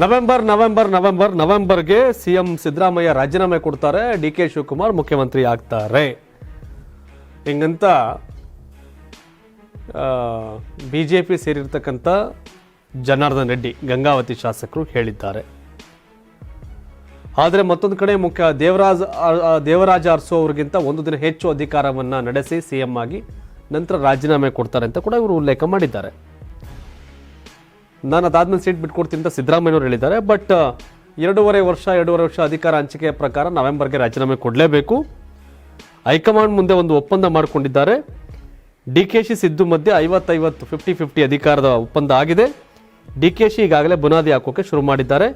November November November, ನವೆಂಬರ್ಗೆ CM Siddaramaiah ರಾಜೀನಾಮೆ ಕೊಡ್ತಾರೆ. ಡಿ ಕೆ ಶಿವಕುಮಾರ್ ಮುಖ್ಯಮಂತ್ರಿ ಆಗ್ತಾರೆ. ಹಿಂಗಂತ ಬಿ ಜೆ ಪಿ ಸೇರಿರ್ತಕ್ಕಂಥ ಜನಾರ್ದನ್ ರೆಡ್ಡಿ ಗಂಗಾವತಿ ಶಾಸಕರು ಹೇಳಿದ್ದಾರೆ. ಆದರೆ ಮತ್ತೊಂದು ಕಡೆ ಮುಖ್ಯ, ದೇವರಾಜ್ ದೇವರಾಜ ಅರಸು ಅವರಿಗಿಂತ ಒಂದು ದಿನ ಹೆಚ್ಚು ಅಧಿಕಾರವನ್ನು ನಡೆಸಿ ಸಿಎಂ ಆಗಿ ನಂತರ ರಾಜೀನಾಮೆ ಕೊಡ್ತಾರೆ ಅಂತ ಕೂಡ ಇವರು ಉಲ್ಲೇಖ ಮಾಡಿದ್ದಾರೆ. ನಾನು ಅದಾದ್ಮೇಲೆ ಸೀಟ್ ಬಿಟ್ಕೊಡ್ತೀನಿ ಅಂತ ಸಿದ್ದರಾಮಯ್ಯವರು ಹೇಳಿದ್ದಾರೆ. ಬಟ್ ಎರಡೂವರೆ ವರ್ಷ ಎರಡೂವರೆ ವರ್ಷ ಅಧಿಕಾರ ಹಂಚಿಕೆಯ ಪ್ರಕಾರ ನವೆಂಬರ್ಗೆ ರಾಜೀನಾಮೆ ಕೊಡಲೇಬೇಕು. ಹೈಕಮಾಂಡ್ ಮುಂದೆ ಒಂದು ಒಪ್ಪಂದ ಮಾಡಿಕೊಂಡಿದ್ದಾರೆ. ಡಿ ಕೆ ಶಿ ಸಿದ್ದು ಮಧ್ಯೆ ಐವತ್ತೈವತ್ತು ಫಿಫ್ಟಿ ಫಿಫ್ಟಿ ಅಧಿಕಾರದ ಒಪ್ಪಂದ ಆಗಿದೆ. ಡಿ ಕೆ ಶಿ ಈಗಾಗಲೇ ಬುನಾದಿ ಹಾಕೋಕೆ ಶುರು ಮಾಡಿದ್ದಾರೆ.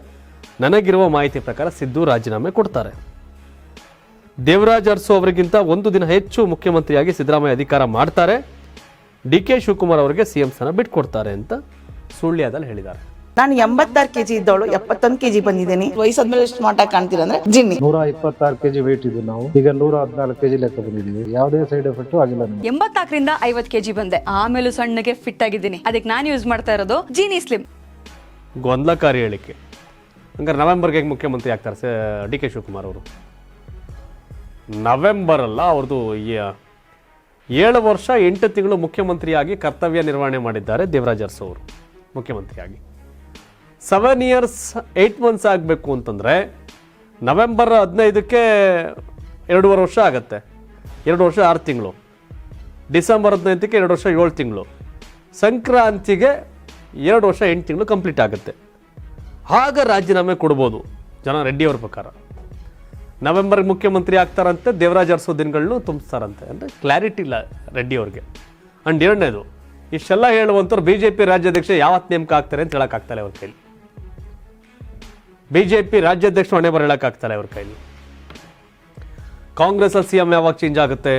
ನನಗಿರುವ ಮಾಹಿತಿ ಪ್ರಕಾರ ಸಿದ್ದು ರಾಜೀನಾಮೆ ಕೊಡ್ತಾರೆ. ದೇವರಾಜ್ ಅರಸು ಅವರಿಗಿಂತ ಒಂದು ದಿನ ಹೆಚ್ಚು ಮುಖ್ಯಮಂತ್ರಿಯಾಗಿ ಸಿದ್ದರಾಮಯ್ಯ ಅಧಿಕಾರ ಮಾಡ್ತಾರೆ. ಡಿ ಕೆ ಶಿವಕುಮಾರ್ ಅವರಿಗೆ ಸಿಎಂ ಸ್ಥಾನ ಬಿಟ್ಕೊಡ್ತಾರೆ ಅಂತ ಸುಳ್ಳ್ಯದಲ್ಲಿ ಹೇಳಿದ್ದಾರೆ? ನಾನು ಎಂಬತ್ತಾರು ಕೆಜಿ ಇದ್ದವಳು ಎಪ್ಪತ್ತೊಂದು ಕೆಜಿ ಬಂದಿದ್ದೀನಿ. ವಯಸ್ಸಾದ್ಮೇಲೆ ಸ್ಮಾರ್ಟ್ ಆಗಿ ಕಾಣ್ತೀರ ಅಂದ್ರೆ ಜಿನ್ನಿ. ನೂರ ಇಪ್ಪತ್ತಾರು ಕೆಜಿ ವೇಟ್ ಇದ್ದು ನಾವು. ಈಗ ನೂರ ಹದಿನಾಲ್ಕು ಕೆಜಿ ಲೆಕ್ಕ ಬಂದಿದ್ದೀವಿ. ಯಾವುದೇ ಸೈಡ್ ಎಫೆಕ್ಟ್ ಆಗಿಲ್ಲ ಎಂಬತ್ತಾಕರಿಂದ ಎಂಬತ್ನಾಲ್ಕರಿಂದ ಐವತ್ ಕೆಜಿ ಬಂದೆ. ಆಮೇಲೆ ಸಣ್ಣಗೆ ಫಿಟ್ ಆಗಿದ್ದೀನಿ. ಅದಕ್ಕೆ ನಾನು ಯೂಸ್ ಮಾಡ್ತಾ ಇರೋದು ಜೀನಿ ಸ್ಲಿಮ್ ಗೊಂದಲಕಾರಿ ಹೇಳಿಕೆ. ಹಂಗಾರೆ ನವೆಂಬರ್ಗೆ ಹೇಗೆ ಮುಖ್ಯಮಂತ್ರಿ ಆಗ್ತಾರೆ ಸರ್ ಡಿ ಕೆ ಶಿವಕುಮಾರ್ ಅವರು? ನವೆಂಬರ್ ಅಲ್ಲ ಅವ್ರದ್ದು ಈ- ಏಳು ವರ್ಷ ಎಂಟು ತಿಂಗಳು ಮುಖ್ಯಮಂತ್ರಿಯಾಗಿ ಕರ್ತವ್ಯ ನಿರ್ವಹಣೆ ಮಾಡಿದ್ದಾರೆ ದೇವರಾಜ್ ಅರಸು ಅವರು. ಮುಖ್ಯಮಂತ್ರಿಯಾಗಿ. ಸೆವೆನ್ ಇಯರ್ಸ್ ಏಯ್ಟ್ ಮಂತ್ಸ್ ಆಗಬೇಕು ಅಂತಂದರೆ ನವೆಂಬರ್ ಹದಿನೈದಕ್ಕೆ ಎರಡೂವರೆ ವರ್ಷ ಆಗುತ್ತೆ. ಎರಡು ವರ್ಷ ಆರು ತಿಂಗಳು. ಡಿಸೆಂಬರ್ ಹದಿನೈದಕ್ಕೆ ಎರಡು ವರ್ಷ ಏಳು ತಿಂಗಳು. ಸಂಕ್ರಾಂತಿಗೆ ಎರಡು ವರ್ಷ ಎಂಟು ತಿಂಗಳು ಕಂಪ್ಲೀಟ್ ಆಗುತ್ತೆ. ಆಗ ರಾಜೀನಾಮೆ ಕೊಡ್ಬೋದು ಜನ ರೆಡ್ಡಿಯವ್ರ ಪ್ರಕಾರ. ನವೆಂಬರ್ ಮುಖ್ಯಮಂತ್ರಿ ಆಗ್ತಾರಂತೆ, ದೇವರಾಜ್ ಅರಸೋ ದಿನಗಳನ್ನು ತುಂಬಿಸ್ತಾರಂತೆ. ಅಂದರೆ ಕ್ಲಾರಿಟಿ ಇಲ್ಲ ರೆಡ್ಡಿ ಅವ್ರಿಗೆ ಆ್ಯಂಡ್ ಎರಡನೇದು ಇಷ್ಟೆಲ್ಲ ಹೇಳುವಂಥವ್ರು ಬಿ ಜೆ ಪಿ ರಾಜ್ಯಾಧ್ಯಕ್ಷ ಯಾವತ್ತು ನೇಮಕ ಆಗ್ತಾರೆ ಅಂತ ಹೇಳೋಕ್ಕಾಗ್ತಲ್ಲ ಅವ್ರ ಕೈಲಿ. ಬಿ ಜೆ ಪಿ ರಾಜ್ಯಾಧ್ಯಕ್ಷ ಹೊಣೆ ಬರ ಅವ್ರ ಕೈಲಿ. ಕಾಂಗ್ರೆಸ್ಸಲ್ಲಿ ಸಿ ಎಂ ಯಾವಾಗ ಚೇಂಜ್ ಆಗುತ್ತೆ?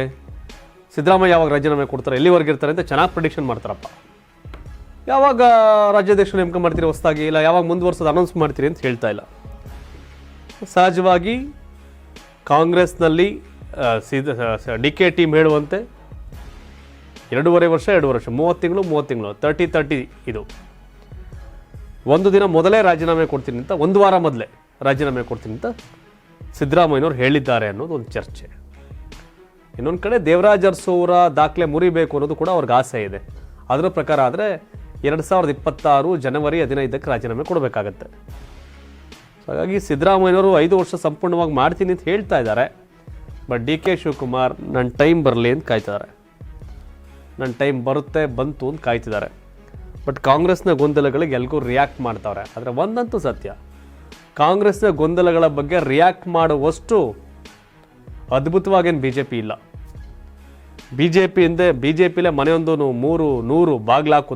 ಸಿದ್ದರಾಮಯ್ಯ ಯಾವಾಗ ರಾಜೀನಾಮೆ ಕೊಡ್ತಾರೆ? ಎಲ್ಲಿವರೆಗೆ ಇರ್ತಾರೆ ಅಂತ ಚೆನ್ನಾಗಿ ಪ್ರಿಡಿಕ್ಷನ್ ಮಾಡ್ತಾರಪ್ಪ. ಯಾವಾಗ ರಾಜ್ಯಾಧ್ಯಕ್ಷ ನೇಮಕ ಮಾಡ್ತೀರಿ ಹೊಸದಾಗಿ? ಇಲ್ಲ, ಯಾವಾಗ ಮುಂದುವರ್ಸೋದು ಅನೌನ್ಸ್ ಮಾಡ್ತೀರಿ ಅಂತ ಹೇಳ್ತಾ ಇಲ್ಲ. ಸಹಜವಾಗಿ ಕಾಂಗ್ರೆಸ್ನಲ್ಲಿ ಡಿ ಕೆ ಟೀಮ್ ಹೇಳುವಂತೆ ಎರಡೂವರೆ ವರ್ಷ, ಎರಡು ವರ್ಷ, ಮೂವತ್ತು ತಿಂಗಳು ಮೂವತ್ತು ತಿಂಗಳು ತರ್ಟಿ ತರ್ಟಿ ಇದು. ಒಂದು ದಿನ ಮೊದಲೇ ರಾಜೀನಾಮೆ ಕೊಡ್ತೀನಿ ಅಂತ, ಒಂದು ವಾರ ಮೊದಲೇ ರಾಜೀನಾಮೆ ಕೊಡ್ತೀನಿ ಅಂತ ಸಿದ್ದರಾಮಯ್ಯನವ್ರು ಹೇಳಿದ್ದಾರೆ ಅನ್ನೋದು ಒಂದು ಚರ್ಚೆ. ಇನ್ನೊಂದು ಕಡೆ ದೇವರಾಜ್ ಅರಸು ಅವರ ದಾಖಲೆ ಮುರಿಬೇಕು ಅನ್ನೋದು ಕೂಡ ಅವ್ರಿಗೆ ಆಸೆ ಇದೆ. ಅದರ ಪ್ರಕಾರ ಆದರೆ ಎರಡು ಸಾವಿರದ ಇಪ್ಪತ್ತಾರು ಜನವರಿ ಹದಿನೈದಕ್ಕೆ ರಾಜೀನಾಮೆ ಕೊಡಬೇಕಾಗತ್ತೆ. ಹಾಗಾಗಿ ಸಿದ್ದರಾಮಯ್ಯನವರು ಐದು ವರ್ಷ ಸಂಪೂರ್ಣವಾಗಿ ಮಾಡ್ತೀನಿ ಅಂತ ಹೇಳ್ತಾ ಇದ್ದಾರೆ. ಬಟ್ ಡಿ ಕೆ ಶಿವಕುಮಾರ್ ನನ್ನ ಟೈಮ್ ಬರಲಿ ಅಂತ ಕಾಯ್ತಿದ್ದಾರೆ ನನ್ನ ಟೈಮ್ ಬರುತ್ತೆ, ಬಂತು ಅಂತ ಕಾಯ್ತಿದ್ದಾರೆ. ಬಟ್ ಕಾಂಗ್ರೆಸ್ನ ಗೊಂದಲಗಳಿಗೆ ಎಲ್ಗೂ ರಿಯಾಕ್ಟ್ ಮಾಡ್ತಾವ್ರೆ. ಆದರೆ ಒಂದಂತೂ ಸತ್ಯ. ಕಾಂಗ್ರೆಸ್ನ ಗೊಂದಲಗಳ ಬಗ್ಗೆ ರಿಯಾಕ್ಟ್ ಮಾಡುವಷ್ಟು ಅದ್ಭುತವಾಗೇನು ಬಿ ಜೆ ಪಿ ಇಲ್ಲ. ಬಿ ಜೆ ಪಿ ಹಿಂದೆ ಬಿ ಜೆ ಪಿಲೇ ಮನೆಯೊಂದು ಮೂರು ನೂರು ಬಾಗ್ಲಾಕ್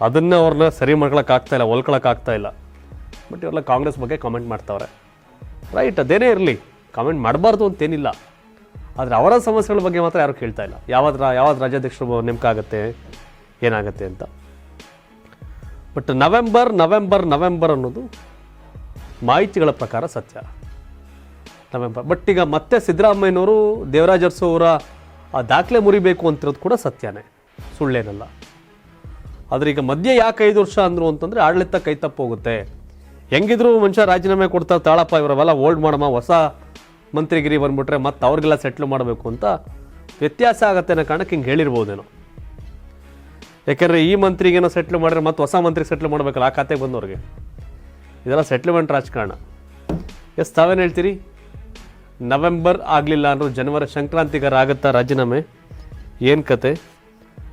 ಅದನ್ನೇ ಅವ್ರನ್ನ ಸರಿ ಮಾಡ್ಕೊಳಕ್ಕಾಗ್ತಾ ಇಲ್ಲ ಇಲ್ಲ. ಬಟ್ ಇವೆಲ್ಲ ಕಾಂಗ್ರೆಸ್ ಬಗ್ಗೆ ಕಾಮೆಂಟ್ ಮಾಡ್ತಾವ್ರೆ. ರೈಟ್ ಅದೇನೇ ಇರಲಿ. ಕಾಮೆಂಟ್ ಮಾಡಬಾರ್ದು ಅಂತೇನಿಲ್ಲ. ಆದರೆ ಅವರ ಸಮಸ್ಯೆಗಳ ಬಗ್ಗೆ ಮಾತ್ರ ಯಾರು ಕೇಳ್ತಾ ಇಲ್ಲ. ಯಾವ್ದು ರಾ ಯಾವ್ದು ರಾಜ್ಯಾಧ್ಯಕ್ಷರು ನೇಮಕ ಆಗುತ್ತೆ ಏನಾಗುತ್ತೆ ಅಂತ. ಬಟ್ ನವೆಂಬರ್ ನವೆಂಬರ್ ನವೆಂಬರ್ ಅನ್ನೋದು ಮಾಹಿತಿಗಳ ಪ್ರಕಾರ ಸತ್ಯ. ನವೆಂಬರ್ ಬಟ್ ಈಗ ಮತ್ತೆ ಸಿದ್ದರಾಮಯ್ಯನವರು ದೇವರಾಜ್ ಅರಸು ಅವರ ಆ ದಾಖಲೆ ಮುರಿಬೇಕು ಅಂತಿರೋದು ಕೂಡ ಸತ್ಯನೇ. ಸುಳ್ಳೇನಲ್ಲ. ಆದರೆ ಈಗ ಮಧ್ಯೆ ಯಾಕೆ ಐದು ವರ್ಷ ಅಂದರು ಅಂತಂದರೆ ಆಡಳಿತ ಕೈ ಹೋಗುತ್ತೆ ಹೆಂಗಿದ್ರು ಮನುಷ್ಯ ರಾಜೀನಾಮೆ ಕೊಡ್ತಾರೆ ತಾಳಪ್ಪ ಇವರವೆಲ್ಲ, ಓಲ್ಡ್ ಮಾಡಮ್ಮ, ಹೊಸ ಮಂತ್ರಿಗಿರಿ ಬಂದ್ಬಿಟ್ರೆ ಮತ್ತೆ ಅವ್ರಿಗೆಲ್ಲ ಸೆಟ್ಲ್ ಮಾಡಬೇಕು ಅಂತ ವ್ಯತ್ಯಾಸ ಆಗತ್ತೆ ಅನ್ನೋ ಕಾರಣಕ್ಕೆ ಹಿಂಗೆ ಹೇಳಿರ್ಬೋದೇನೋ. ಯಾಕೆಂದರೆ ಈ ಮಂತ್ರಿಗೇನೋ ಸೆಟ್ಲ್ ಮಾಡಿದ್ರೆ ಮತ್ತೆ ಹೊಸ ಮಂತ್ರಿಗೆ ಸೆಟ್ಲ್ ಮಾಡಬೇಕಲ್ಲ ಆ ಖಾತೆಗೆ ಬಂದವ್ರಿಗೆ. ಇದೆಲ್ಲ ಸೆಟ್ಲ್ಮೆಂಟ್ ರಾಜಕಾರಣ. ಎಸ್, ತಾವೇನು ಹೇಳ್ತೀರಿ? ನವೆಂಬರ್ ಆಗಲಿಲ್ಲ ಅಂದರೂ ಜನವರಿ ಸಂಕ್ರಾಂತಿಗಾರ ಆಗುತ್ತಾ ರಾಜೀನಾಮೆ? ಏನು ಕತೆ?